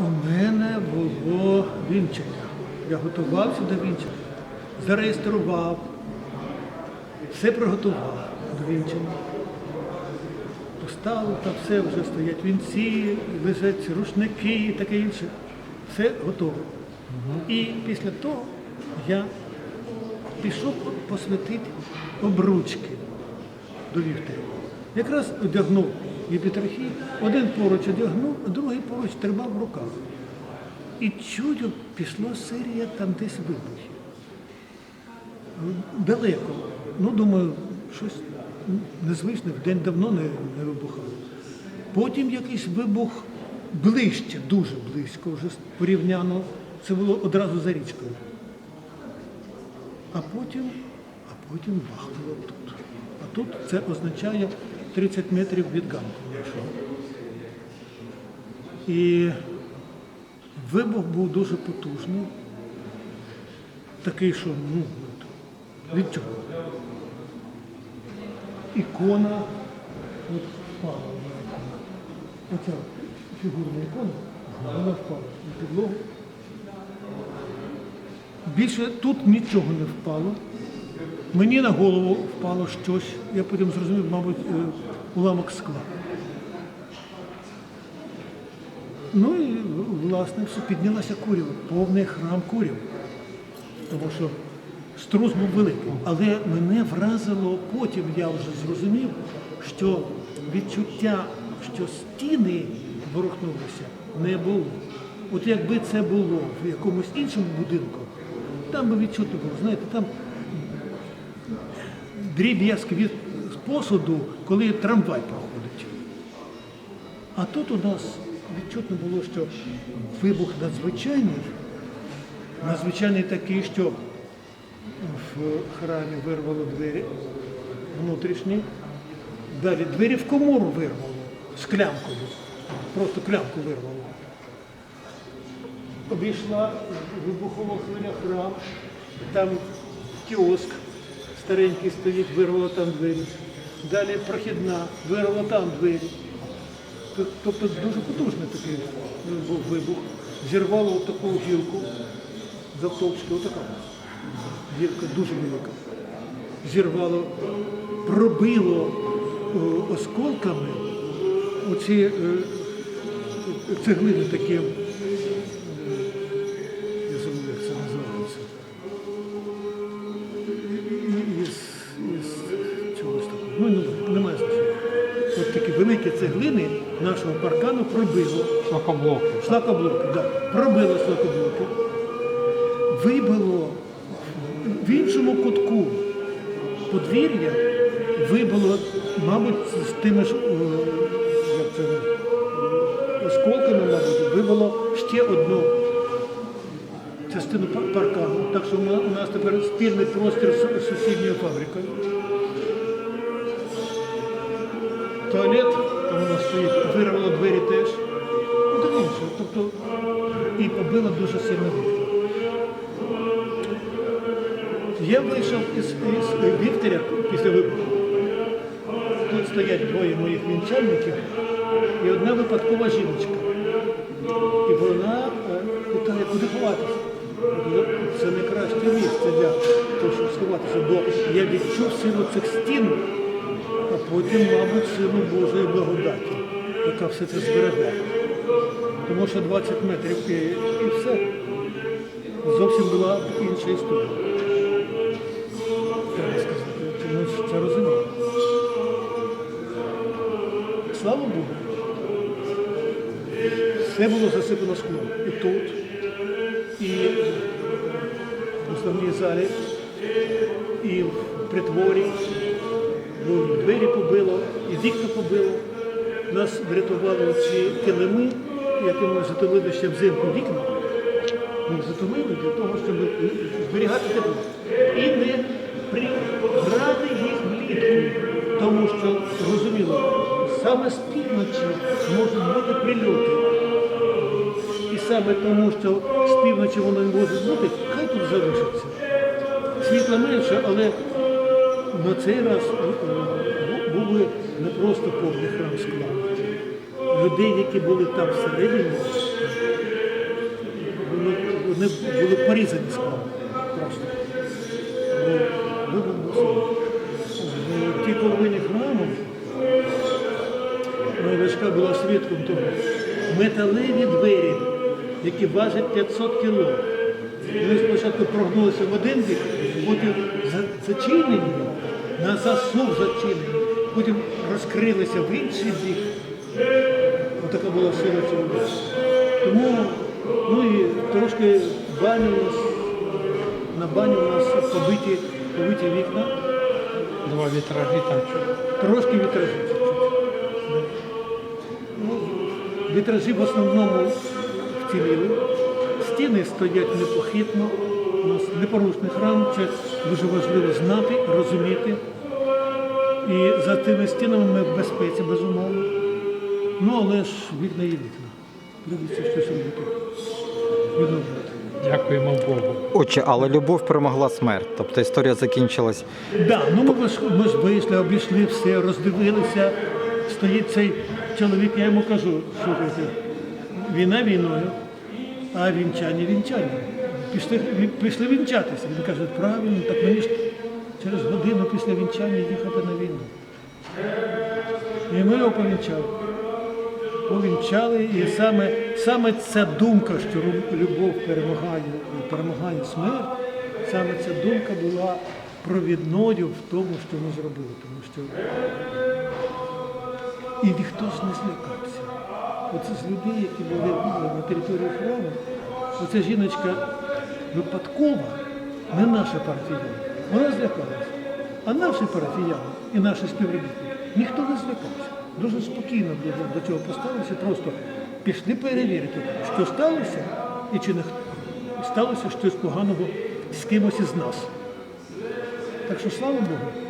У мене було вінчення. Я готувався до вінчення, зареєстрував, все приготував до вінчення. Поставив, там все вже стоять вінці, лежать рушники і таке інше. Все готово. І після того я пішов посвятити обручки до вівтаря. Якраз одягнув єпітрахій, один поруч одягнув, а другий поруч тримав в руках. І чую, пішла серія там десь вибухів. Далеко. Ну, думаю, щось незвичне, день давно не, не вибухало. Потім якийсь вибух ближче, дуже близько, вже порівняно. Це було одразу за річкою. А потім, а потім бахнуло тут. А тут це означає 30 метрів від ганку нашого. І вибух був дуже потужний. Такий, що ну, від чого? Ікона от впала. одна ікона. Оця фігурна ікона, вона впала на підлогу. Більше тут нічого не впало. Мені на голову впало щось. Я потім зрозумів, мабуть, е, уламок скла. Ну і власне все, піднялася курява, повний храм куряв. Тому що струс був великий. Але мене вразило, потім я вже зрозумів, що відчуття, що стіни ворухнулися, не було. От якби це було в якомусь іншому будинку, там би відчутно було. Знаєте, там дріб'язк від посуду, коли трамвай проходить. А тут у нас відчутно було, що вибух надзвичайний, надзвичайний такий, що в храмі вирвало двері внутрішні, далі двері в комору вирвало з клямкою, просто клямку вирвало. Обійшла вибухова хвиля храм, там кіоск старенький стоїть, вирвало там двері. Далі прохідна, вирвало там двері. Тобто дуже потужний такий був вибух. Зірвало таку гілку завтовшки, отака. Гілка дуже велика. Зірвало, пробило о, осколками оці е, цеглини такі. Ну, немає значення. От такі великі цеглини нашого паркану пробило. Шлакоблоки. Шлакоблоки, да. Пробило шлакоблоки. Вибило в іншому кутку подвір'я, вибило, мабуть, з тими ж е, осколками, мабуть, вибило ще одну частину паркану. Так що у нас тепер спільний простір з сусідньою фабрикою. Туалет, там нас стоїть, вирвало двері теж. Ну інше. Тобто і побило дуже сильно вікна. Я вийшов із, із Вікторя після вибуху. Тут стоять двоє моїх вінчальників і одна випадкова жіночка. І вона е, питає, куди ховатися. Це найкраще місце для того, щоб сховатися, бо я відчув силу цих стін, а потім, мабуть, силу Божої благодаті, яка все це зберегла. Тому що 20 метрів і, і все. Зовсім була інша історія. Треба сказати, чомусь це розумію. Слава Богу. Все було засипано склом. І тут, і в основній залі, і в притворі. Двері побило, і вікна побило. Нас врятували ці килими, якими затулили ще взимку вікна. Ми затулили для того, щоб зберігати тепло. І не прибрати їх влітку. Тому що, зрозуміло, саме з півночі можуть бути прильоти. І саме тому, що з півночі воно не може бути, хай тут залишиться. Світла менше, але на цей раз е, е, були не просто повний храм скла. Людей, які були там всередині, вони були порізані склом. Просто. В тій половині храму моя дочка була свідком того. Металеві двері, які важать 500 кіло. Вони спочатку прогнулися в один бік, потім зачинені, на засув зачинені, потім розкрилися в інший бік. Отака була сила цього дня. Тому, ну і трошки баню у нас, на баню у нас побиті, побиті вікна, Два вітражі там трошки вітражі. Ну, вітражі в основному вціліли. Стіни стоять непохитно. У нас непорушний храм, це дуже важливо знати, розуміти. І за тими стінами ми в безпеці, безумовно. Ну, але ж вікна є вікна. Придеться щось робити. Відновлювати. Дякуємо Богу. Отче, але любов перемогла смерть. Тобто історія закінчилась. Да, ну ми ж, ми ж вийшли, обійшли все, роздивилися. Стоїть цей чоловік, я йому кажу, слухайте, війна війною, а вінчання вінчання. Пішли, пішли вінчатися. Він каже, правильно, так мені ж через годину після вінчання їхати на війну. І ми його повінчали. Повінчали, і саме, саме ця думка, що любов перемагає, перемагає смерть, саме ця думка була провідною в тому, що ми зробили. Тому що і ніхто ж не злякався. Оце з людей, які були на території храму, оця жіночка випадкова, не наша парафіяна. Вона злякалася. А наші парафіяни і наші співробітники ніхто не злякався. Дуже спокійно до цього поставилися, просто пішли перевірити, що сталося і чи не сталося щось поганого з кимось із нас. Так що слава Богу.